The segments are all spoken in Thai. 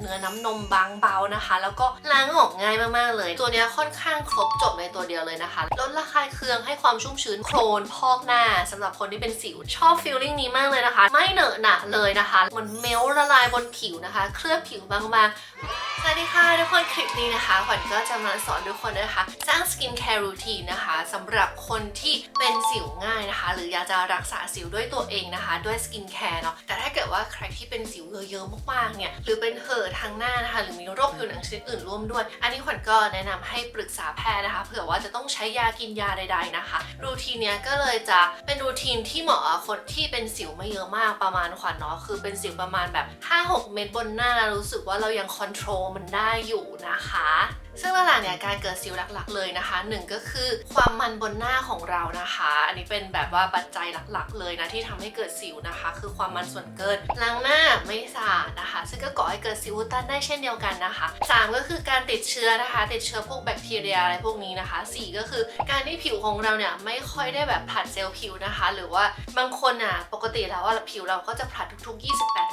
เนื้อน้ำนมบางเบานะคะ แล้วก็ล้างออกง่ายมากๆเลย ตัวนี้ค่อนข้างครบจบในตัวเดียวเลยนะคะลดระคายเคืองให้ความชุ่มชื้นโคลนพอกหน้าสำหรับคนที่เป็นสิวชอบฟีลลิ่งนี้มากเลยนะคะ ไม่เหนอะหนะเลยนะคะเหมันเมลละลายบนผิวนะคะ เคลือบผิวบางๆ สวัสดีค่ะทุกคนคลิปนี้นะคะขวัญก็จะมาสอนทุกคนนะคะสร้างสกินแคร์รูทีนนะคะสำหรับคนที่เป็นสิวง่ายนะคะ หรืออยากจะรักษาสิวด้วยตัวเองนะคะ ด้วยสกินแคร์เนาะแต่ถ้าเกิดว่าใครที่เป็นสิวเยอะๆมากๆเนี่ยหรือเป็นเห่อทางหน้านะคะหรือมีโรคผิวหนังชนิดอื่นร่วมด้วย อันนี้ขวัญก็แนะนำให้ปรึกษาแพทย์นะคะเผื่อว่าจะต้องใช้ยากินยาใด ๆนะคะ รูทีนเนี้ยก็เลยจะเป็นรูทีนที่เหมาะคนที่เป็นสิวไม่เยอะมากประมาณขวัญเนาะคือเป็นสิวประมาณแบบ 5-6 เม็ดบนหน้ารู้สึกว่าเรายังคอนโทรลมันได้อยู่นะคะ ซึ่งหลักๆเนี่ยการเกิดสิวหลักๆเลยนะคะหนึ่งก็คือความมันบนหน้าของเรานะคะ อันนี้เป็นแบบว่าปัจจัยหลักๆ เลยนะที่ทำให้เกิดสิวนะคะ คือความมันส่วนเกินล้างหน้าไม่สะอาดนะคะ ซึ่งก็ก่อให้เกิดสิวอุดตันได้เช่นเดียวกันนะคะสามก็คือการติดเชื้อนะคะ ติดเชื้อพวกแบคทีเรียอะไรพวกนี้นะคะสี่ก็คือการที่ผิวของเราเนี่ยไม่ค่อยได้แบบผัดเซลล์ผิวนะคะ หรือว่าบางคนอะปกติแล้วว่าผิวเราก็จะผัดทุกๆ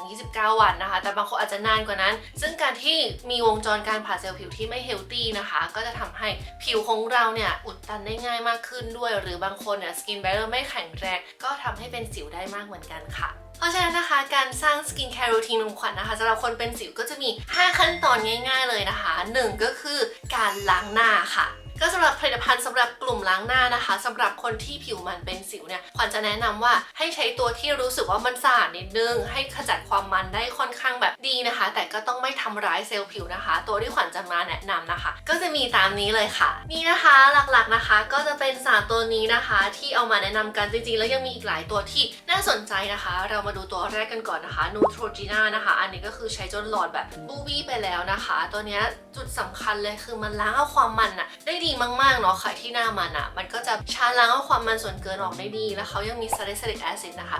28-29 วันนะคะ แต่บางคนอาจจะนานกว่านั้น ซึ่งการที่มีวงจรการผัดเซลล์ผิวที่ไม่เฮลตี้นะคะ ก็จะทำให้ผิวของเราเนี่ยอุดตันได้ง่ายมากขึ้นด้วย หรือบางคนเนี่ยสกินแบร r เ e ไม่แข็งแรง ก็ทำให้เป็นสิวได้มากเหมือนกันค่ะเพราะฉะนั้นนะคะการสร้างสกินแคร์รูทีนของขวัญนะคะสำหรับคนเป็นสิวก็จะมี 5 ขั้นตอนง่าย ๆเลยนะคะ 1 ก็คือการล้างหน้าค่ะ ก็สำหรับผลิตภัณฑ์สำหรับกลุ่มล้างหน้านะคะสำหรับคนที่ผิวมันเป็นสิวเนี่ยขวัญจะแนะนำว่าให้ใช้ตัวที่รู้สึกว่ามันสะอาดนิดนึง ให้ขจัดความมันได้ค่อนข้างแบบดีนะคะ แต่ก็ต้องไม่ทำร้ายเซลล์ผิวนะคะ ตัวที่ขวัญจะมาแนะนำนะคะ ก็จะมีตามนี้เลยค่ะ นี่นะคะหลักๆนะคะ ก็จะเป็นสามตัวนี้นะคะ ที่เอามาแนะนำกันจริงๆ แล้วยังมีอีกหลายตัวที่น่าสนใจนะคะ เรามาดูตัวแรกกันก่อนนะคะ Neutrogena นะคะ อันนี้ก็คือใช้จนหลอดแบบบูบี้ไปแล้วนะคะ ตัวเนี้ยจุดสำคัญเลยคือมันล้างเอาความมันอะได้ดีมากๆเนาะใครที่หน้ามันอะมันก็จะชาล้างเอาความมันส่วนเกินออกได้ดี แล้วเขายังมี salicylic acid นะคะ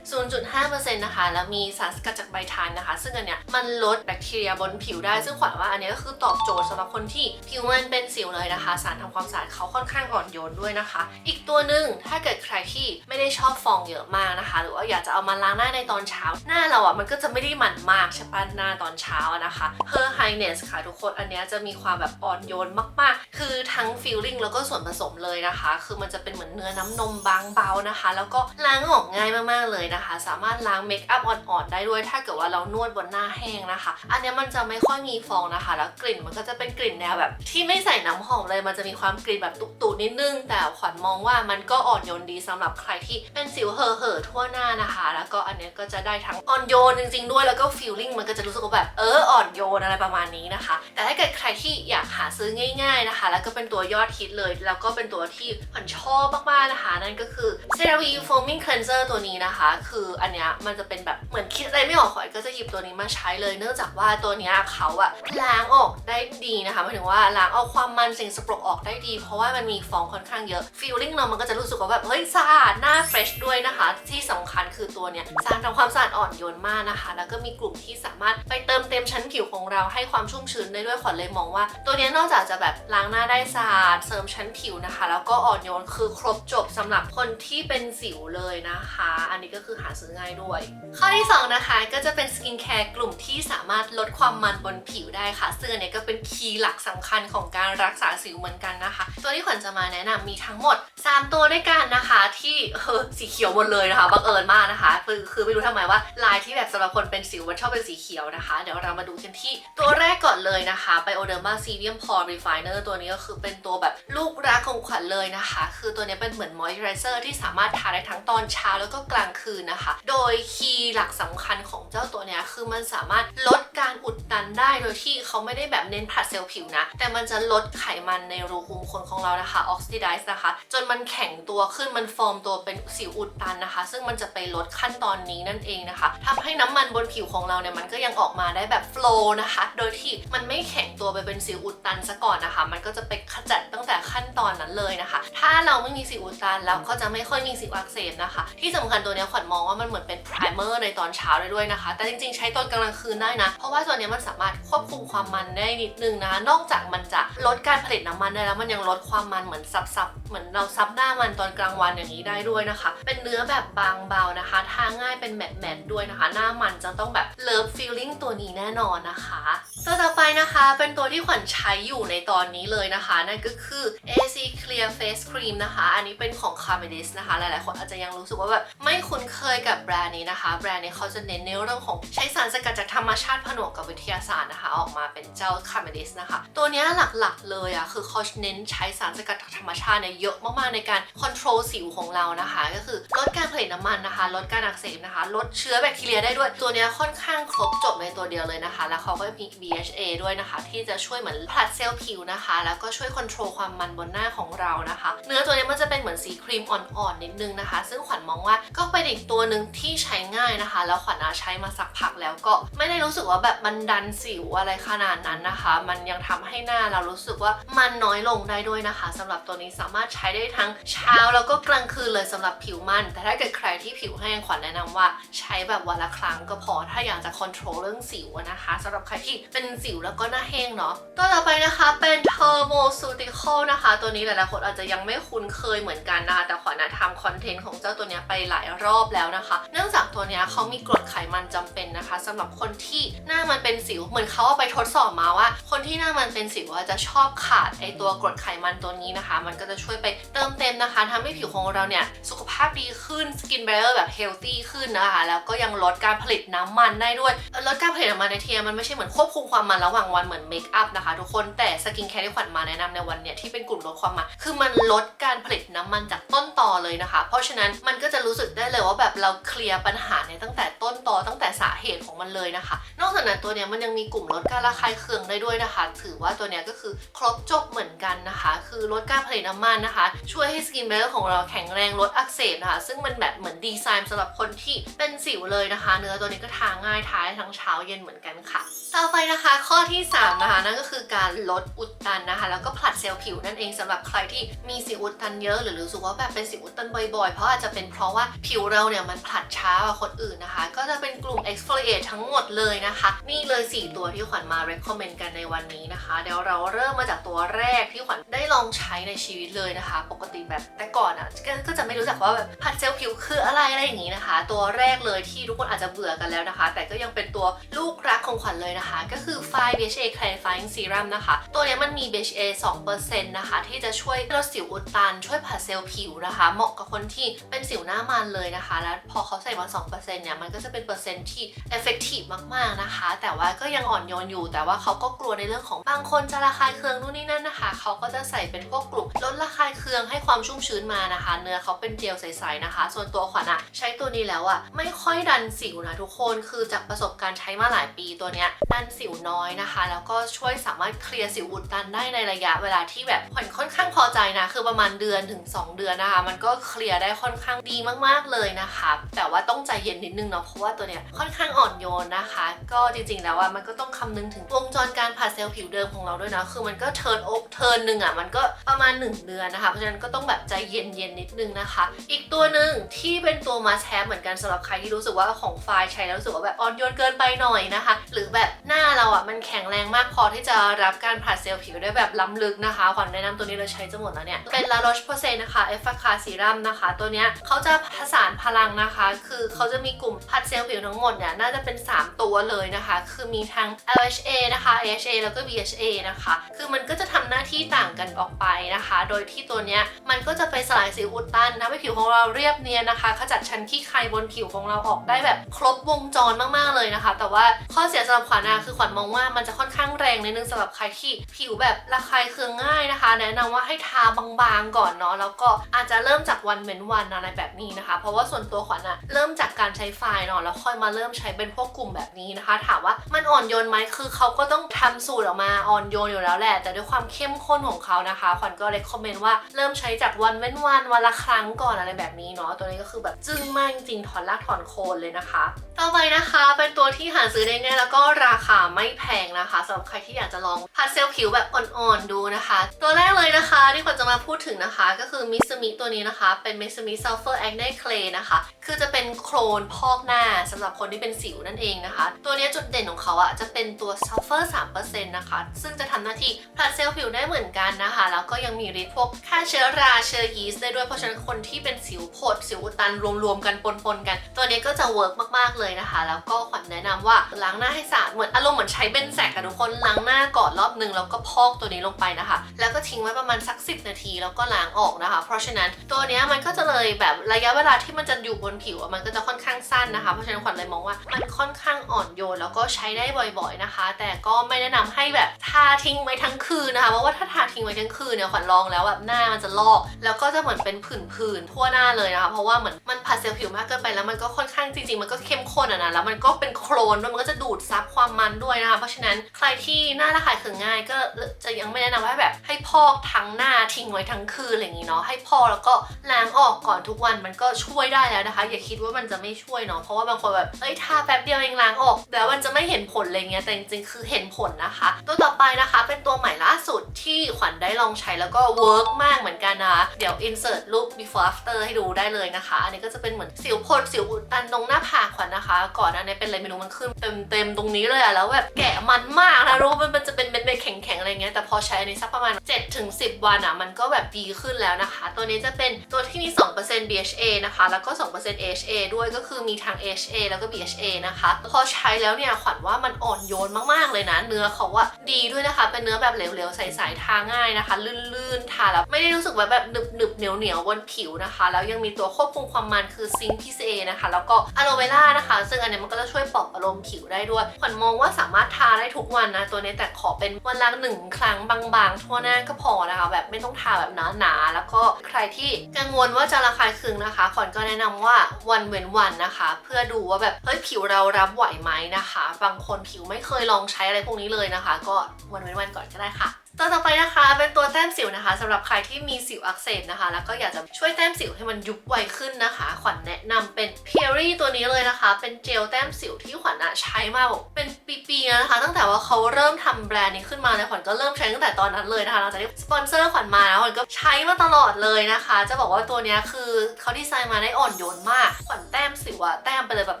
0.5%นะคะ แล้วมีสารสกัดจากใบทานนะคะ ซึ่งอันเนี้ยมันลดแบคทีเรียบนผิวได้ ซึ่งขวัญว่าอันนี้ก็คือตอบโจทย์สำหรับคนที่ผิวมันเป็นสิวเลยนะคะ สารทำความสะอาดเขาค่อนข้างอ่อนโยนด้วยนะคะ อีกตัวหนึ่งถ้าเกิดใครที่ไม่ได้ชอบฟองเยอะมากนะคะ หรือว่าอยากจะเอามาล้างหน้าในตอนเช้า หน้าเราอะมันก็จะไม่ได้มันมากใช่ปะหน้าตอนเช้านะคะ Her Highness ค่ะทุกคนอันเนี้ยจะมีความแบบอ่อนโยนมากๆ คือทั้งฟลลิ่งแล้วก็ส่วนผสมเลยนะคะ คือมันจะเป็นเหมือนเนื้อน้ำนมบางเบานะคะ แล้วก็ล้างออกง่ายมากๆเลยนะคะ สามารถล้างเมคอัพอ่อนๆได้ด้วย ถ้าเกิดว่าเรานวดบนหน้าแห้งนะคะ อันนี้มันจะไม่ค่อยมีฟองนะคะ แล้วกลิ่นมันก็จะเป็นกลิ่นแนวแบบ ที่ไม่ใส่น้ำหอมเลย มันจะมีความกลิ่นแบบตุๆนิดนึง แต่ขวัญมองว่ามันก็อ่อนโยนดีสำหรับใครที่เป็นสิวเห่อะๆทั่วหน้านะคะ แล้วก็อันนี้ก็จะได้ทั้งอ่อนโยนจริง ๆ ด้วย แล้วก็ฟีลลิ่งมันก็จะรู้สึกว่าแบบเอออ่อนโยนอะไรประมาณนี้นะคะ แต่ถ้าเกิดใครที่อยากหาซื้อง่าย ๆนะคะ แล้วก็เป็นตัวยอดฮิตเลย แล้วก็เป็นตัวที่ขวัญชอบมากๆนะคะ นั่นก็คือ CeraVe Foaming Cleanser ตัวนี้นะคะ คืออันเนี้ยมันจะเป็นแบบเหมือนคิดอะไรไม่ออกขวัญก็จะหยิบตัวนี้มาใช้เลย เนื่องจากว่าตัวเนี้ยเขาอะล้างออกได้ดีนะคะหมายถึงว่าล้างเอาความมันสิ่งสกปรกออกได้ดี เพราะว่ามันมีฟองค่อนข้างเยอะฟีลลิ่งเรามันก็จะรู้สึกว่าแบบเฮ้ยสะอาดหน้าเฟรชด้วยนะคะ ที่สำคัญคือตัวเนี้ยสารทำความสะอาดอ่อนโยนมากนะคะ แล้วก็มีกลุ่มที่สามารถไปเติมเต็มชั้นผิวของเราให้ความชุ่มชื้นได้ด้วยขวัญเลยมองว่า ตัวเนี้ยนอกจากจะแบบล้างหน้าได้สะอาดเสริมชั้นผิวนะคะ แล้วก็อ่อนโยนคือครบจบสำหรับคนที่เป็นสิวเลยนะคะ อันนี้ก็คือหาซื้อง่ายด้วย ข้อที่ 2 นะคะก็จะเป็นสกินแคร์กลุ่มที่สามารถลดความมันบนผิวได้ค่ะ ซึ่งอันนี้ก็เป็นคีย์หลักสำคัญของการรักษาสิวเหมือนกันนะคะ ตัวที่ขวัญจะมาแนะนำมีทั้งหมด 3 ตัวด้วยกันนะคะ ที่เออสีเขียวหมดเลยนะคะบังเอิญมากนะคะ คือคือไม่รู้ทำไมว่าลายที่แบบสำหรับคนเป็นสิวมันชอบเป็นสีเขียวนะคะ เดี๋ยวเรามาดูกันที่ตัวแรกก่อนเลยนะคะ Bioderma Serum Pore Refiner ตัวนี้ก็คือเป็นตัวแบบลูกรักของขวัญเลยนะคะ คือตัวนี้เป็นเหมือนมอยส์ไรเซอร์ที่สามารถทาได้ทั้งตอนเช้าแล้วก็กลางคืนนะคะ โดยคีย์หลักสำคัญของเจ้าตัวนี้คือมันสามารถลดการอุดตันได้โดยที่เขาไม่ได้แบบเน้นผลัดเซลล์ผิวนะ แต่มันจะลดไขมันในรูขุมขนของเรานะคะออกซิไดซ์นะคะ จนมันแข็งตัวขึ้นมันฟอร์มตัวเป็นสิวอุดตันนะคะ ซึ่งมันจะไปลดขั้นตอนนี้นั่นเองนะคะทำให้น้ำมันบนผิวของเราเนี่ยมันก็ยังออกมาได้แบบโฟล์นะคะ โดยที่มันไม่แข็งตัวไปเป็นสิวอุดตันซะก่อนนะคะ มันก็จะไปขจัดตั้งแต่ขั้นตอนนั้นเลยนะคะ ถ้าเราไม่มีสิวอุดตันแล้วก็จะไม่ค่อยมีสิวอักเสบนะคะ ที่สำคัญตัวนี้ขวัญมองว่ามันเหมือนเป็นไพรเมอร์ในตอนเช้าได้ด้วยนะคะ แต่จริงๆ ใช้ตอนกลางคืนได้นะ เพราะว่าตัวนี้มันสามารถควบคุมความมันได้นิดนึงนะ นอกจากมันจะลดการผลิตน้ำมันได้แล้วมันยังลดความมันเหมือนซับๆเหมือนเราซับหน้ามันตอนกลางวันอย่างนี้ได้ด้วยนะคะ เป็นเนื้อแบบบางเบานะคะทาง่ายเป็นแมตต์ๆด้วยนะคะ หน้ามันจะต้องแบบเลิฟฟีลลิ่งตัวนี้แน่นอนนะคะ ต่อไปนะคะเป็นตัวที่ขวัญใช้อยู่ในตอนนี้เลยนะคะ นั่นก็คือ AC Clear Face Cream นะคะ อันนี้เป็นของ c a r m e d i s นะคะ หลายๆคนอาจจะยังรู้สึกว่าแบบไม่คุ้นเคยกับแบรนด์นี้นะคะ แบรนด์นี้เขาจะเน้นในเรื่องของใช้สารสกัดจากธรรมชาติผนวกกับวิทยาศาสตร์นะคะ ออกมาเป็นเจ้า c a r m e d i s นะคะ ตัวนี้หลักๆเลยอะคือเขาเน้นใช้สารสกัดจากธรรมชาติเนี่ยเยอะมากๆในการควบคุมสิวของเรานะคะ ก็คือลดการผลิตน้ำมันนะคะ ลดการอักเสบนะคะ ลดเชื้อแบคทีเรียได้ด้วย ตัวนี้ค่อนข้างครบจบในตัวเดียวเลยนะคะ แล้วเขาก็มี BHA ด้วยนะคะ ที่จะช่วยเหมือนผลัดเซลล์ผิวนะคะ แล้วก็ช่วยควบคุมความมันบนหน้าของเรานะคะ เนื้อตัวนี้มันจะเป็นเหมือนสีครีมอ่อนๆนิดนึงนะคะ ซึ่งขวัญมองว่าก็เป็นอีกตัวหนึ่งที่ใช้ง่ายนะคะ แล้วขวัญอะใช้มาสักพักแล้วก็ไม่ได้รู้สึกว่าแบบมันดันสิวอะไรขนาดนั้นนะคะ มันยังทำให้หน้าเรารู้สึกว่ามันน้อยลงได้ด้วยนะคะสำหรับตัวนี้สามารถใช้ได้ทั้งเช้าแล้วก็กลางคืนเลยสำหรับผิวมัน แต่ถ้าเกิดใครที่ผิวแห้งขวัญแนะนำว่า ใช้แบบวันละครั้งก็พอถ้าอยากจะควบคุมเรื่องสิวนะคะสำหรับใครที่เป็นสิวแล้วก็หน้าแห้งเนาะตัวต่อไปนะคะเป็น Thermoceutical นะคะ ตัวนี้หลายๆคนอาจจะยังไม่คุ้นเคยเหมือนกันนะคะแต่ขวัญอะทำคอนเทนต์ของเจ้าตัวนี้ไปหลายรอบแล้วนะคะ เนื่องจากตัวนี้เขามีกรดไขมันจำเป็นนะคะสำหรับคนที่หน้ามันเป็นสิวเหมือนเขาเอาไปทดสอบมาว่า คนที่หน้ามันเป็นสิวจะชอบขาดไอตัวกรดไขมันตัวนี้นะคะ มันก็จะช่วยไปเติมเต็มนะคะทำให้ผิวของเราเนี่ยสุขภาพดีขึ้นสกินแบร r แบบเฮลตี้ขึ้นนะคะแล้วก็ยังลดการผลิตน้ำมันได้ด้วยลดการผลิตน้ำมันในเทียมันไม่ใช่เหมือนควบคุมความมันระหว่างวันเหมือนเมคอัพนะคะทุกคนแต่สกินแคร์ที่ขวัญมาแนะนำในวันเนี้ยที่เป็นกลุ่ม ลดความมัน คือมันลดการผลิตน้ำมันจากต้นตอเลยนะคะ เพราะฉะนั้นมันก็จะรู้สึกได้เลยว่าแบบเราเคลียร์ปัญหาในตั้งแต่ต้นตอตั้งแต่สาเหตุของมันเลยนะคะ นอกจากนั้นตัวเนี้ยมันยังมีกลุ่มลดการระคายเคืองได้ด้วยนะคะ ถือว่าตัวเนี้ยก็คือครบจบเหมือนกันนะคะ คือลดการผลิตน้ำมันนะคะ ช่วยให้สกินแบร r ของเราแข็งแรงลดอักเสบนะคะ ซึ่งมันแบบเหมือนดีไซน์สำหรับคนที่เป็นสิวเลยนะคะ เนื้อตัวนี้ก็ทาง่ายทาได้ทั้งเช้าเย็นเหมือนกันค่ะ ต่อไปนะคะ ข้อที่3นะคะนั่นก็คือการลดอุดตันนะคะ แล้วก็ผลัดเซลล์ผิวนั่นเองสำหรับใครที่มีสิวอุดตันเยอะ หรือรู้สึกว่าแบบเป็นสิวอุดตันบ่อยๆ เพราะอาจจะเป็นเพราะว่าผิวเราเนี่ยมันผลัดช้ากว่าคนอื่นนะคะ ก็จะเป็นกลุ่ม exfoliate ทั้งหมดเลยนะคะ นี่เลย 4 ตัวที่ขวัญมา recommend กันในวันนี้นะคะ เดี๋ยวเราเริ่มมาจากตัวแรกที่ขวัญได้ลองใช้ในชีวิตเลยนะคะ ปกติแบบแต่ก่อนอะก็จะไม่รู้จักว่าแบบผัดเซลผิวคืออะไรอะไรอย่างนี้นะคะ ตัวแรกเลยที่ทุกคนอาจจะเบื่อกันแล้วนะคะ แต่ก็ยังเป็นตัวลูกรักของขวัญเลยนะคะ ก็คือ f i BHA Clarifying Serum นะคะ ตัวนี้มันมี BHA 2%นะคะที่จะช่วยลดสิวอุดตัน ช่วยผัดเซลล์ผิวนะคะ เหมาะกับคนที่เป็นสิวหน้ามันเลยนะคะ แล้วพอเขาใส่มา2%เนี่ยมันก็จะเป็นเปอร์เซ็นต์ที่ effective มากๆนะคะ แต่ว่าก็ยังอ่อนโยนอยู่ แต่ว่าเขาก็กลัวในเรื่องของบางคนจะระคายเคืองนู่นนี่นั่นนะคะ เขาก็จะใส่เป็นพวกกลุ่มลดระคายเคืองให้ความชุ่มชื้นมานะคะ เนื้อเขาเป็นเจลใสๆนะคะ ส่วนตัวขวัญอะใช้ตัวนี้แล้วอะไม่ค่อยดันสิวนะทุกคนคือจากประสบการณ์ใช้มาหลายปีตัวเนี้ยดันสิวน้อยนะคะ แล้วก็ช่วยสามารถเคลียร์สิวอุดตันได้ในระยะเวลาที่แบบขวัญค่อนข้างพอใจนะ คือประมาณเดือนถึง 2 เดือนนะคะ มันก็เคลียร์ได้ค่อนข้างดีมากๆเลยนะคะ แต่ว่าต้องใจเย็นนิดนึงเนาะ เพราะว่าตัวเนี้ยค่อนข้างอ่อนโยนนะคะ ก็จริงๆแล้วอะมันก็ต้องคำนึงถึงวงจรการผัดเซลล์ผิวเดิมของเราด้วยนะ คือมันก็เทิร์นโอเทิร์นหนึ่งอะมันก็ประมาณ 1 เดือนนะคะ เพราะฉะนั้นก็ต้องแบบใจเย็นๆนิดนึงนะคะ อีกตัวหนึ่งที่เป็นตัวมาแชร์เหมือนกันสำหรับใครที่รู้สึกว่าของไฟล์ใช้แล้วรู้สึกว่าแบบอ่อนโยนเกินไปหน่อยนะคะ หรือแบบหน้าเราอะมันแข็งแรงมากพอที่จะรับการผัดเซลล์ผิวได้แบบล้ำลึกนะคะขวัญแนะนำตัวตัวนี้เลยใช้จะหมดแล้วเนี่ย เป็น La Roche Posay นะคะ e f f a c a Serum นะคะ ตัวเนี้ยเขาจะผสานพลังนะคะ คือเขาจะมีกลุ่มผัดเซลล์ผิวทั้งหมดเนี่ยน่าจะเป็น 3 ตัวเลยนะคะ คือมีทั้ง LHA นะคะ AHA แล้วก็ BHA นะคะ คือมันก็จะทำหน้าที่ต่างกันออกไปนะคะ โดยที่ตัวเนี้ยมันก็จะไปสลายสิวอุดตันทำให้ผิวของเราเรียบเนียนนะคะ ขจัดชั้นขี้ใครบนผิวของเราออกได้แบบครบวงจรมากๆเลยนะคะ แต่ว่าข้อเสียสำหรับขวัญนะคือขวัญมองว่ามันจะค่อนข้างแรงนิดนึงสำหรับใครที่ผิวแบบระคายเคืองง่ายนะคะแนะนำว่าให้ทาบางๆก่อนเนาะแล้วก็อาจจะเริ่มจากวันเว้นวันอะไรแบบนี้นะคะ เพราะว่าส่วนตัวขวัญอะเริ่มจากการใช้ไฟล์เนาะแล้วค่อยมาเริ่มใช้เป็นพวกกลุ่มแบบนี้นะคะ ถามว่ามันอ่อนโยนไหมคือเขาก็ต้องทำสูตรออกมาอ่อนโยนอยู่แล้วแหละ แต่ด้วยความเข้มข้นของเขานะคะขวัญก็เลยคอมเมนต์ว่าเริ่มใช้จากวันเว้นวันวันละครั้งก่อนอะไรแบบนี้เนาะตัวนี้ก็คือแบบจึ้งมากจริงๆถอนรากถอนโคนเลยนะคะ ต่อไปนะคะเป็นตัวที่หาซื้อได้ง่ายแล้วก็ราคาไม่แพงนะคะสำหรับใครที่อยากจะลองผัดเซลล์ผิวแบบอ่อนๆดูนะคะ ตัวแรกเลยนะคะที่ขวัญจะมาพูดถึงนะคะ ก็คือมิสมิตัวนี้นะคะ เป็นมิสมิซัลเฟอร์แอคเนคเลนะคะ คือจะเป็นโครนพอกหน้าสำหรับคนที่เป็นสิวนั่นเองนะคะ ตัวนี้จุดเด่นของเขาอะจะเป็นตัวซัลเฟอร์3%นะคะ ซึ่งจะทำหน้าที่ผลัดเซลล์ผิวได้เหมือนกันนะคะ แล้วก็ยังมีฤทธิ์พวกฆ่าเชื้อราเชื้อยีสต์ได้ด้วยเพราะฉะนั้นคนที่เป็นสิวผดสิวอุดตันรวมๆกันปนๆกัน ตัวนี้ก็จะเวิร์กมากๆเลยนะคะ แล้วก็ขวัญแนะนำว่าล้างหน้าให้สะอาดเหมือนอารมณ์เหมือนใช้เบนแซกอะทุกคนล้างหน้าก่อนรอบนึงแล้วก็พอกตัวนี้ลงไปนะคะ แล้วก็ทิ้งไว้ประมาณสัก 10 นาทีแล้วก็ล้างออกนะคะ เพราะฉะนั้นตัวเนี้ยมันก็จะเลยแบบระยะเวลาที่มันจะอยู่บนผิวมันก็จะค่อนข้างสั้นนะคะ เพราะฉะนั้นขวัญเลยมองว่ามันค่อนข้างอ่อนโยนแล้วก็ใช้ได้บ่อยๆนะคะ แต่ก็ไม่แนะนำให้แบบทาทิ้งไว้ทั้งคืนนะคะเพราะว่าถ้าทาทิ้งไว้ทั้งคืนเนี่ยขวัญลองแล้วแบบหน้ามันจะลอก แล้วก็จะเหมือนเป็นผื่นๆทั่วหน้าเลยนะคะ เพราะว่าเหมือนมันผัดเซลล์ผิวมากเกินไปแล้วมันก็ค่อนข้างจริงๆ มันก็เข้มข้นอะนะแล้วมันก็เป็นโคลนด้วยมันก็จะดูดซับความมันด้วยนะคะ เพราะฉะนั้นใครที่หน้าระคายเคืองง่ายก็จะยังไม่แนะนำให้แบบให้พอกทั้งหน้าทิ้งไว้ทั้งคืนอะไรอย่างนี้เนาะให้พอแล้วก็ล้างออกก่อนทุกวันมันก็ช่วยได้แล้วนะคะ อย่าคิดว่ามันจะไม่ช่วยเนาะเพราะว่าบางคนแบบเอ้ยทาแป๊บเดียวเองล้างออกแล้วมันจะไม่เห็นผลอะไรเงี้ยแต่จริงๆคือเห็นผลนะคะ ตัวต่อไปนะคะ เป็นตัวใหม่ล่าสุดที่ขวัญได้ลองใช้แล้วก็เวิร์กมากเหมือนกันนะคะเดี๋ยว insert รูป before after ให้ดูได้เลยนะคะ อันนี้ก็จะเป็นเหมือนสิวพดสิวอุดตันตรงหน้าผากขวัญนะคะ ก่อนหน้านี้เป็นอะไรไม่รู้มันขึ้นเต็มๆตรงนี้เลยอะแล้วแบบแกะมันมากนะรู้มันมันจะเป็นเม็ดๆแข็งๆอะไรเงี้ยแต่พอใช้อันนี้สักประมาณ7ถึง10 วันอะมันก็แบบดีขึ้นแล้วนะคะ ตัวนี้จะเป็นตัวที่มี 2% BHA นะคะ แล้วก็ 2% AHA ด้วยก็คือมีทาง AHA แล้วก็ BHA นะคะพอใช้แล้วเนี่ยขวัญว่ามันอ่อนโยนมากๆเลยนะ เนื้อเขาว่าดีด้วยนะคะ เป็นเนื้อแบบเหลวๆใสๆทาง่ายนะคะ ลื่นๆทาแล้วไม่ได้รู้สึกว่าแบบหนึบๆเหนียวๆบนผิวนะคะ แล้วยังมีตัวควบคุมความมันคือซิงค์ PCA นะคะ แล้วก็อะโลเวล่านะคะ ซึ่งอันนี้มันก็จะช่วยปลอบอารมณ์ผิวได้ด้วยขวัญมองว่าสามารถทาได้ทุกวันนะตัวนี้แต่ขอเป็นวันละหนึ่งครั้งบางๆ ทั่วหน้าก็พอนะคะ แบบไม่ต้องทาแบบหนาๆแล้วก็ใครที่กังวลว่าจะระคายเคืองนะคะขอนก็แนะนำว่าวันเว้นวันนะคะ เพื่อดูว่าแบบเฮ้ยผิวเรารับไหวไหมนะคะ บางคนผิวไม่เคยลองใช้อะไรพวกนี้เลยนะคะ ก็วันเว้นวันก่อนก็ได้ค่ะ ตัวต่อไปนะคะเป็นตัวแต้มสิวนะคะสำหรับใครที่มีสิวอักเสบนะคะ แล้วก็อยากจะช่วยแต้มสิวให้มันยุบไวขึ้นนะคะ ขวัญแนะนำเป็น p e r y ตัวนี้เลยนะคะ เป็นเจลแต้มสิวที่ขวัญอะใช้มาแบบเป็นปีๆแล้วนะคะ ตั้งแต่ว่าเขาเริ่มทำแบรนด์นี้ขึ้นมาเลยขวัญก็เริ่มใช้ตั้งแต่ตอนนั้นเลยนะคะหลังจากที่สปอนเซอร์ขวัญมาแล้วขวัญก็ใช้มาตลอดเลยนะคะ จะบอกว่าตัวนี้คือเขาดีไซน์มาได้อ่อนโยนมาก ขวัญแต้มสิวอะแต้มไปเลยแบบ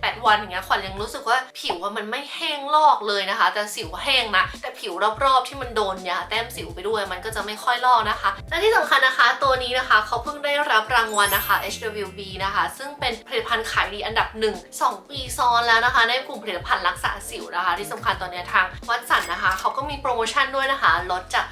7-8 วันอย่างเงี้ยขวัญยังรู้สึกว่าผิวอะมันไม่แห้งลอกเลยนะคะ แต่สิวแห้งนะแต่ผิวรอบๆที่มันโดนยาแต้มสิวไปด้วย มันก็จะไม่ค่อยลอกนะคะ และที่สำคัญนะคะตัวนี้นะคะเขาเพิ่งได้รับรางวัลนะคะ HWB นะคะ ซึ่งเป็นผลิตภัณฑ์ขายดีอันดับ 1 2 ปีซ้อนแล้วนะคะ ในกลุ่มผลิตภัณฑ์รักษาสิวนะคะ ที่สำคัญตอนนี้ทางวัดสันนะคะ เขาก็มีโปรโมชั่นด้วยนะคะ ลดจาก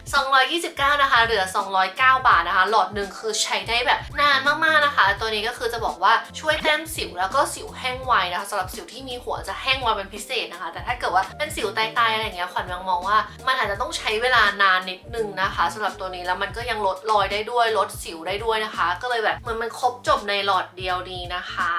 229 นะคะ เหลือ 209 บาทนะคะ หลอดหนึ่งคือใช้ได้แบบนานมากๆนะคะ ตัวนี้ก็คือจะบอกว่าช่วยแต้มสิวแล้วก็สิวแห้งไวนะคะสำหรับสิวที่มีหัวจะแห้งไวเป็นพิเศษนะคะ แต่ถ้าเกิดว่าเป็นสิวตายๆอะไรอย่างเงี้ยขวัญยังมองว่า มันอาจจะต้องใช้เวลานานนิดนึงนะคะสำหรับตัวนี้แล้วมันก็ยังลดรอยได้ด้วยลดสิวได้ด้วยนะคะ ก็เลยแบบเหมันมันครบจบในหลอดเดียวดีนะคะ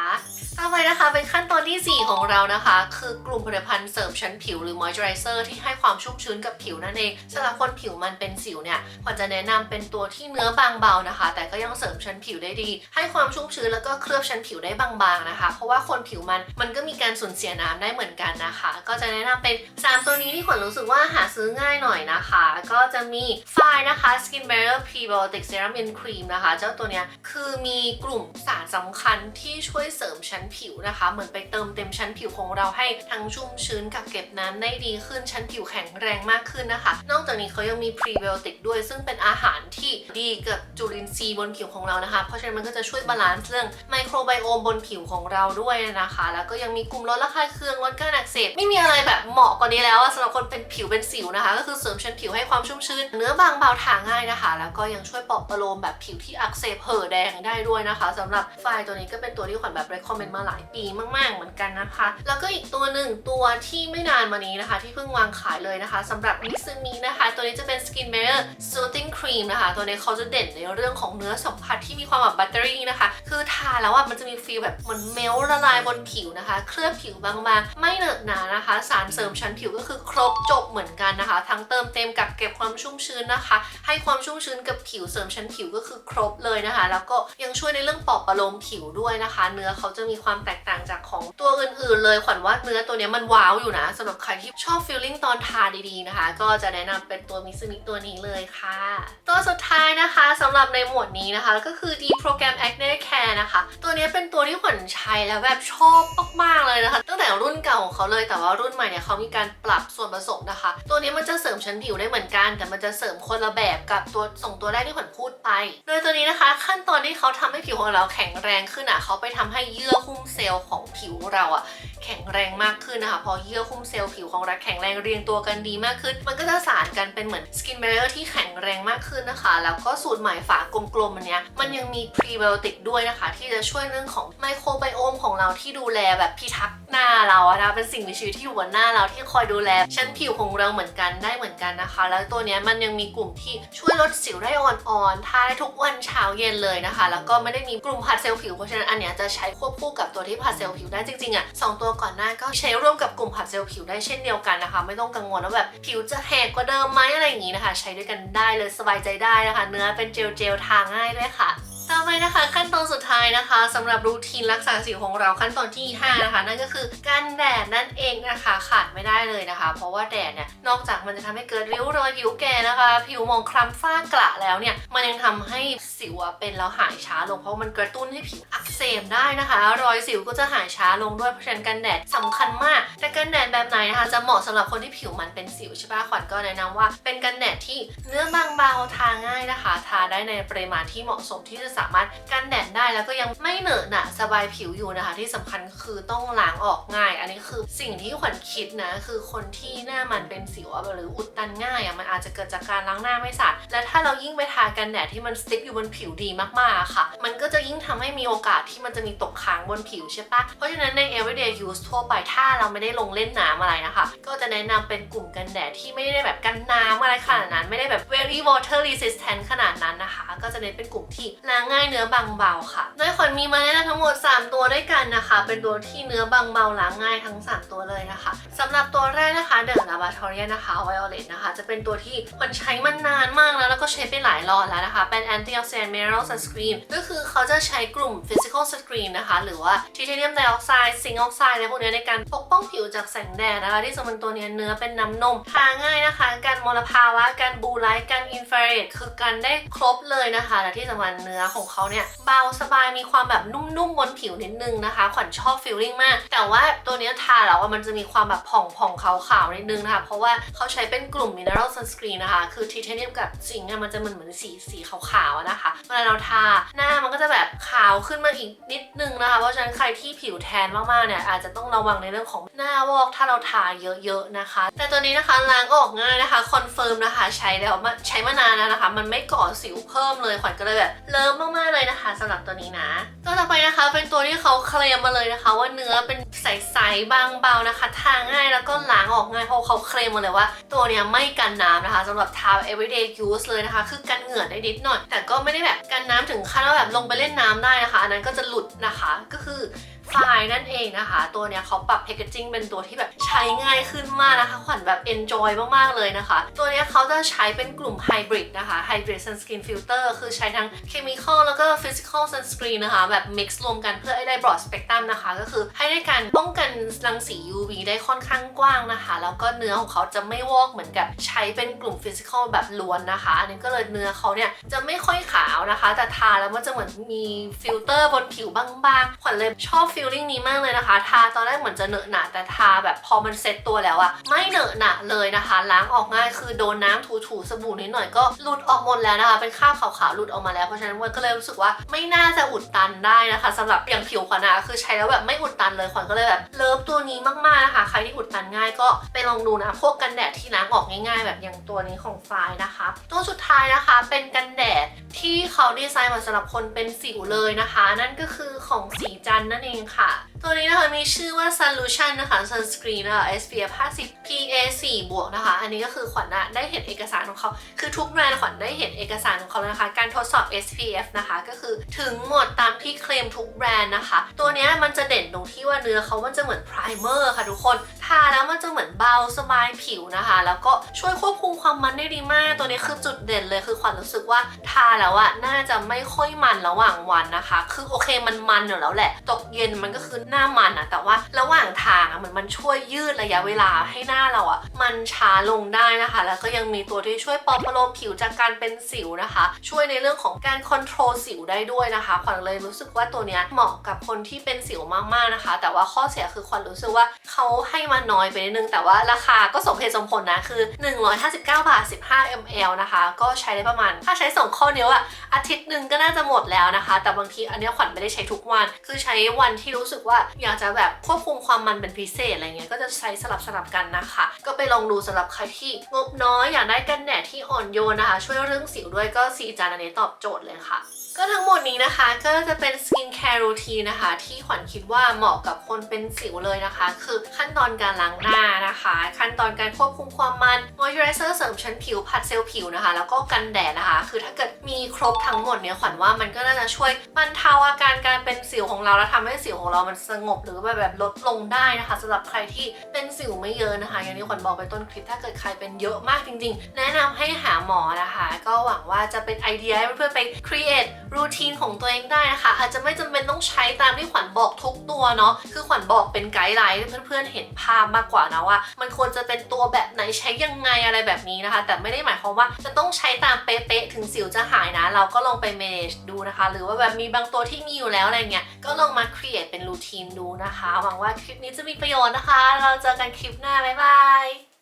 ต่อไปนะคะเป็นขั้นตอนทีสี่ 4 ของเรานะคะ คือกลุ่มผลิตภัณฑ์เสริมชั้นผิวหรือ moisturizer ที่ให้ความชุ่มชื้นกับผิวนั่นเองสำหรับคนผิวมันเป็นสิวเนี่ยขวัญจะแนะนำเป็นตัวที่เนื้อบางเบานะคะ แต่ก็ยังเสริมชั้นผิวได้ดี ให้ความชุ่มชื้นแล้วก็เคลือบชั้นผิวได้บางๆนะคะ เพราะว่าคนผิวมันมันก็มีการสูญเสียน้ำได้เหมือนกันนะคะ ก็จะแนะนำเป็น 3 ตัวนี้ที่ขวัญรู้สึกว่าหาซื้อง่ายหน่อยนะคะ ก็จะมีไฟนะคะ Skin Barrier Prebiotic Serum and Cream นะคะ เจ้าตัวเนี้ยคือมีกลุ่มสารสำคัญที่ช่วยเสริมชั้นผิวนะคะ เหมือนไปเติมเต็มชั้นผิวของเราให้ทั้งชุ่มชื้นกับเก็บน้ำได้ดีขึ้นชั้นผิวแข็งแรงมากขึ้นนะคะ นอกจากนี้เขายังมี Prebiotic ด้วย ซึ่งเป็นอาหารที่ดีกับจุลินทรีย์บนผิวของเรานะคะ เพราะฉะนั้นมันก็จะช่วยบาลานซ์เรื่องไมโครไบโอมบนผิวของเราด้วยนะคะ แล้วก็ยังมีกลุ่มลดระคายเคืองลดการอักเสบไม่มีอะไรแบบเหมาะกว่านี้แล้วสำหรับคนเป็นผิวเป็นสิวนะคะ ก็คือเสริมชั้นผิวให้ความชุ่มชื้น เนื้อบางเบาทาง่ายนะคะ แล้วก็ยังช่วยปลอบประโลมแบบผิวที่อักเสบเห่อแดงได้ด้วยนะคะสำหรับไฟตัวนี้ก็เป็นตัวที่ขวัญแบบ recommend มาหลายปีมาก ๆ เหมือนกันนะคะ แล้วก็อีกตัวหนึ่งตัวที่ไม่นานมานี้นะคะ ที่เพิ่งวางขายเลยนะคะสำหรับมิซึมินะคะ ตัวนี้จะเป็น Skin Barrier Soothing Cream นะคะ ตัวนี้เขาจะเด่นในเรื่องของเนื้อสัมผัสที่มีความแบบบัตเตอรี่นะคะ คือทาแล้วอะมันจะมีฟีลแบบเหมือนเมลละลายบนผิวนะคะ เคลือบผิวบางๆ ไม่เหนอะหนานะคะ สารเสริมชั้นผิวก็คือครบจบเหมือนกันนะคะ ทั้งเติมเต็มกับเก็บความชุ่มชื้นนะคะ ให้ความชุ่มชื้นกับผิวเสริมชั้นผิวก็คือครบเลยนะคะ แล้วก็ยังช่วยในเรื่องปอบประโลมผิวด้วยนะคะ เนื้อเขาจะมีความแตกต่างจากของตัวอื่นๆ เลยขวัญว่าเนื้อตัวนี้มันว้าวอยู่นะสำหรับใครที่ชอบฟีลลิ่งตอนทาดีๆนะคะ ก็จะแนะนำเป็นตัวมิซูมิตัวนี้เลยค่ะ ตัวสุดท้ายนะคะสำหรับในหมวดนี้นะคะ ก็คือ D Program Acne Care นะคะ ตัวนี้เป็นตัวที่ขวัญใช้แล้วแบบชอบมากๆเลยนะคะ ตั้งแต่รุ่นเก่าของเขาเลยแต่ว่ารุ่นใหม่เนี่ยเขามีการปรับส่วนผสมนะคะ ตัวนี้มันจะเสริมชั้นผิวได้เหมือนกัน แต่มันจะเสริมคนละแบบกับตัวสองตัวแรกที่ขวัญพูดไป โดยตัวนี้นะคะ ขั้นตอนที่เขาทำให้ผิวของเราแข็งแรงขึ้นอะเขาไปทำให้เยื่อหุ้้มเซลล์ของผิวเราอะแข็งแรงมากขึ้นนะคะ พอเยื่อหุ้มเซลล์ผิวของเราแข็งแรงเรียงตัวกันดีมากขึ้น มันก็จะสานกันเป็นเหมือนสกินแบรเ i อร์ที่แข็งแรงมากขึ้นนะคะ แล้วก็สูตรใหม่ฝากลมๆอันเนี้ยมันยังมีพรีไบโอติกด้วยนะคะ ที่จะช่วยเรื่องของไมโครไบโอมของเราที่ดูแลแบบพิทักษ์ หน้าเราอะนะเป็นสิ่งมีชีวิตที่อยู่บนหน้าเราที่คอยดูแลชั้นผิวของเราเหมือนกันได้เหมือนกันนะคะ แล้วตัวนี้มันยังมีกลุ่มที่ช่วยลดสิวได้อ่อนๆทาได้ทุกวันเช้าเย็นเลยนะคะ แล้วก็ไม่ได้มีกลุ่มผัดเซลล์ผิวเพราะฉะนั้นอันเนี้ยจะใช้ควบคู่กับตัวที่ผัดเซลล์ผิวได้จริงๆอะสองตัวก่อนหน้าก็ใช้ร่วมกับกลุ่มผัดเซลล์ผิวได้เช่นเดียวกันนะคะ ไม่ต้องกังวลว่าแบบผิวจะแหกกว่าเดิมไหมอะไรอย่างนี้นะคะ ใช้ด้วยกันได้เลยสบายใจได้นะคะ เนื้อเป็นเจลเจลทาง่ายด้วยค่ะ ต่อไปนะคะขั้นตอนสุดท้ายนะคะสำหรับรูทีนรักษาสิวของเราขั้นตอนที่ 5 นะคะ นั่นก็คือกันแดดนั่นเองนะคะขาดไม่ได้เลยนะคะ เพราะว่าแดดเนี่ยนอกจากมันจะทำให้เกิดริ้วรอยผิวแก่นะคะ ผิวมองคล้ำฝ้ากระแล้วเนี่ยมันยังทำให้สิวอะเป็นแล้วหายช้าลงเพราะมันกระตุ้นให้ผิวอักเสบได้นะคะ รอยสิวก็จะหายช้าลงด้วยเพราะฉะนั้นกันแดดสำคัญมาก แต่กันแดดแบบไหนนะคะ จะเหมาะสำหรับคนที่ผิวมันเป็นสิวใช่ปะขวัญก็แนะนำว่า เป็นกันแดดที่เนื้อบางเบาทาง่ายนะคะ ทาได้ในปริมาณที่เหมาะสมที่จะสามารถกันแดดได้แล้วก็ยังไม่เหนอะหนะสบายผิวอยู่นะคะ ที่สำคัญคือต้องล้างออกง่าย อันนี้คือสิ่งที่ขวัญคิดนะ คือคนที่หน้ามันเป็นสิวหรืออุดตันง่ายอะมันอาจจะเกิดจากการล้างหน้าไม่สะอาดและถ้าเรายิ่งไปทากันแดดที่มันสติ๊กอยู่บนผิวดีมากๆค่ะ มันก็จะยิ่งทำให้มีโอกาสที่มันจะมีตกค้างบนผิวใช่ปะเพราะฉะนั้นใน everyday use ทั่วไปถ้าเราไม่ได้ลงเล่นน้ำอะไรนะคะ ก็จะแนะนำเป็นกลุ่มกันแดดที่ไม่ได้แบบกันน้ำอะไรขนาดนั้น ไม่ได้แบบ very water resistant ขนาดนั้นนะคะ ก็จะเน้นเป็นกลุ่มที่ล้างง่ายเนื้อบางเบาค่ะ โดยขวัญมีมาแนะนำทั้งหมด 3 ตัวด้วยกันนะคะ เป็นตัวที่เนื้อบางเบาล้างง่ายทั้ง 3 ตัวเลยนะคะสำหรับตัวแรกนะคะ The Laboratory นะคะ Violet นะคะ จะเป็นตัวที่ขวัญใช้มานานมากแล้วแล้วก็ใช้ไปหลายรอบแล้วนะคะ เป็น antioxidant mineral sunscreen ก็คือเขาจะใช้กลุ่ม physical screen นะคะ หรือว่า titanium dioxide zinc oxide อะไรพวกนี้ในการปกป้องผิวจากแสงแดดนะคะ ที่สำคัญตัวเนี้ยเนื้อเป็นน้ำนมทาง่ายนะคะ การมลภาวะการบูไลท์การอินฟราเรดคือการได้ครบเลยนะคะและที่สำคัญเนื้อของเขาเนี่ยเบาสบายมีความแบบนุ่มๆบนผิวนิดนึงนะคะ ขวัญชอบฟีลลิ่งมาก แต่ว่าตัวเนี้ยทาแล้วมันจะมีความแบบผ่องๆขาวๆนิดนึงนะคะ เพราะว่าเขาใช้เป็นกลุ่ม mineral sunscreen นะคะ คือทิเทเนียมกับซิงค์เนี่ยมันจะเหมือนเหมือนสีสีขาวๆนะคะเวลาเราทาหน้ามันก็จะแบบขาวขึ้นมาอีกนิดนึงนะคะ เพราะฉะนั้นใครที่ผิวแทนมากๆเนี่ยอาจจะต้องระวังในเรื่องของหน้าวอกถ้าเราทาเยอะๆนะคะ แต่ตัวนี้นะคะล้างออกง่ายนะคะคอนเฟิร์มนะคะใช้แล้วมาใช้มานานแล้วนะคะ มันไม่ก่อสิวเพิ่มเลยขวัญก็เลยแบบเลิฟมากๆเลยนะคะสำหรับตัวนี้นะตัวต่อไปนะคะ เป็นตัวที่เขาเคลมมาเลยนะคะ ว่าเนื้อเป็นใสๆบางเบานะคะ ทาง่ายแล้วก็ล้างออกง่ายเพราะเขาเคลมมาเลยว่า ตัวเนี้ยไม่กันน้ำนะคะสำหรับทา everyday use เลยนะคะ คือกันเหงื่อได้นิดหน่อย แต่ก็ไม่ได้แบบกันน้ำถึงขั้นว่าแบบลงไปเล่นน้ำได้นะคะ อันนั้นก็จะหลุดนะคะก็คือ ไฟล์นั่นเองนะคะ ตัวเนี้ยเขาปรับแพคเกจิ้งเป็นตัวที่แบบใช้ง่ายขึ้นมากนะคะขวัญแบบ enjoy มากๆเลยนะคะ ตัวเนี้ยเขาจะใช้เป็นกลุ่มไฮบริดนะคะ Hybrid Sunscreen Filter คือใช้ทั้ง Chemical แล้วก็ Physical Sunscreen นะคะ แบบ mix รวมกันเพื่อให้ได้ broad spectrum นะคะ ก็คือให้ได้การป้องกันรังสี UV ได้ค่อนข้างกว้างนะคะ แล้วก็เนื้อของเขาจะไม่วอกเหมือนกับใช้เป็นกลุ่ม Physical แบบล้วนนะคะ อันนี้ก็เลยเนื้อเขาเนี่ยจะไม่ค่อยขาวนะคะ แต่ทาแล้วมันจะเหมือนมีฟิลเตอร์บนผิวบางๆขวัญเลยชอบฟีลลิ่งนี้มากเลยนะคะ ทาตอนแรกเหมือนจะเหนอะหนะแต่ทาแบบพอมันเซ็ตตัวแล้วอะไม่เหนอะหนะเลยนะคะ ล้างออกง่ายคือโดนน้ำถูๆสบู่นิดหน่อยก็หลุดออกหมดแล้วนะคะ เป็นคราบขาวๆหลุดออกมาแล้วเพราะฉะนั้นวันก็เลยรู้สึกว่าไม่น่าจะอุดตันได้นะคะสำหรับอย่างผิวขวัญอะคือใช้แล้วแบบไม่อุดตันเลยขวัญก็เลยแบบเลิฟตัวนี้มากๆนะคะ ใครที่อุดตันง่ายก็ไปลองดูนะพวกกันแดดที่ล้างออกง่าย ๆ แบบอย่างตัวนี้ของฟล์นะคะ ตัวสุดท้ายนะคะเป็นกันแดดที่เขาดีไซน์มาสำหรับคนเป็นสิวเลยนะคะ นั่นก็คือของสีจันนั่นเองค่ะตัวนี้นะคะมีชื่อว่า Solution นะคะ Sunscreen นะคะ SPF 50 PA 4บวกนะคะ อันนี้ก็คือขวัญน่ะได้เห็นเอกสารของเขา คือทุกแบรนด์ขวัญได้เห็นเอกสารของเขาแล้วนะคะ การทดสอบ SPF นะคะ ก็คือถึงหมดตามที่เคลมทุกแบรนด์นะคะ ตัวนี้มันจะเด่นตรงที่ว่าเนื้อเขามันจะเหมือนไพรเมอร์ค่ะทุกคนทาแล้วมันจะเหมือนเบาสบายผิวนะคะ แล้วก็ช่วยควบคุมความมันได้ดีมาก ตัวนี้คือจุดเด่นเลยคือขวัญรู้สึกว่าทาแล้วอะน่าจะไม่ค่อยมันระหว่างวันนะคะ คือโอเคมันมันอยู่แล้วแหละ ตกเย็นมันก็คือหน้ามันอะแต่ว่าระหว่างทางอะเหมือนมันช่วยยืดระยะเวลาให้หน้าเราอะมันช้าลงได้นะคะ แล้วก็ยังมีตัวที่ช่วยปลอบประโลมผิวจากการเป็นสิวนะคะ ช่วยในเรื่องของการคอนโทรลสิวได้ด้วยนะคะขวัญเลยรู้สึกว่าตัวเนี้ยเหมาะกับคนที่เป็นสิวมากๆนะคะ แต่ว่าข้อเสียคือขวัญรู้สึกว่าเขาให้มาน้อยไปนิดนึงแต่ว่าราคาก็สมเหตุสมผลนะคือ 159 บาท 15 ml นะคะ ก็ใช้ได้ประมาณ ถ้าใช้สองข้อนิ้วอะอาทิตย์หนึ่งก็น่าจะหมดแล้วนะคะ แต่บางทีอันนี้ขวัญไม่ได้ใช้ทุกวัน คือใช้วันที่รู้สึกว่าอยากจะแบบควบคุมความมันเป็นพิเศษอะไรเงี้ยก็จะใช้สลับสลับกันนะคะ ก็ไปลองดูสำหรับใครที่งบน้อยอยากได้กันแดดที่อ่อนโยนนะคะ ช่วยเรื่องสิวด้วยก็สีจานอันนี้ตอบโจทย์เลยค่ะ ก็ทั้งหมดนี้นะคะก็จะเป็นสกินแคร์รูทีนะคะ ที่ขวัญคิดว่าเหมาะกับคนเป็นสิวเลยนะคะ คือขั้นตอนการล้างหน้านะคะ ขั้นตอนการควบคุมความมันมอยเจอไรเซอร์เสริมชั้นผิวผัดเซลล์ผิวนะคะ แล้วก็กันแดดนะคะ คือถ้าเกิดมีครบทั้งหมดเนี่ยขวัญว่ามันก็น่าจะช่วยบรรเทาอาการการเป็นสิวของเราและทำให้สิวของเรามันสงบหรือว่าแบบลดลงได้นะคะสำหรับใครที่เป็นสิวไม่เยอะนะคะ อย่างที่ขวัญบอกไปต้นคลิป ถ้าเกิดใครเป็นเยอะมากจริง ๆ แนะนำให้หาหมอนะคะ ก็หวังว่าจะเป็นไอเดียให้เพื่อนๆไป create รูทีนของตัวเองได้นะคะ อาจจะไม่จำเป็นต้องใช้ตามที่ขวัญบอกทุกตัวเนาะคือขวัญบอกเป็นไกด์ไลน์ให้เพื่อนๆเห็นภาพมากกว่านะว่า มันควรจะเป็นตัวแบบไหนใช้ยังไงอะไรแบบนี้นะคะ แต่ไม่ได้หมายความว่าจะต้องใช้ตามเป๊ะๆถึงสิวจะหายนะ เราก็ลองไป manage ดูนะคะ หรือว่าแบบมีบางตัวที่มีอยู่แล้วอะไรเงี้ยก็ลองมา create เป็นรูทีนดูนะคะหวังว่าคลิปนี้จะมีประโยชน์นะคะ เราเจอกันคลิปหน้าบ๊ายบาย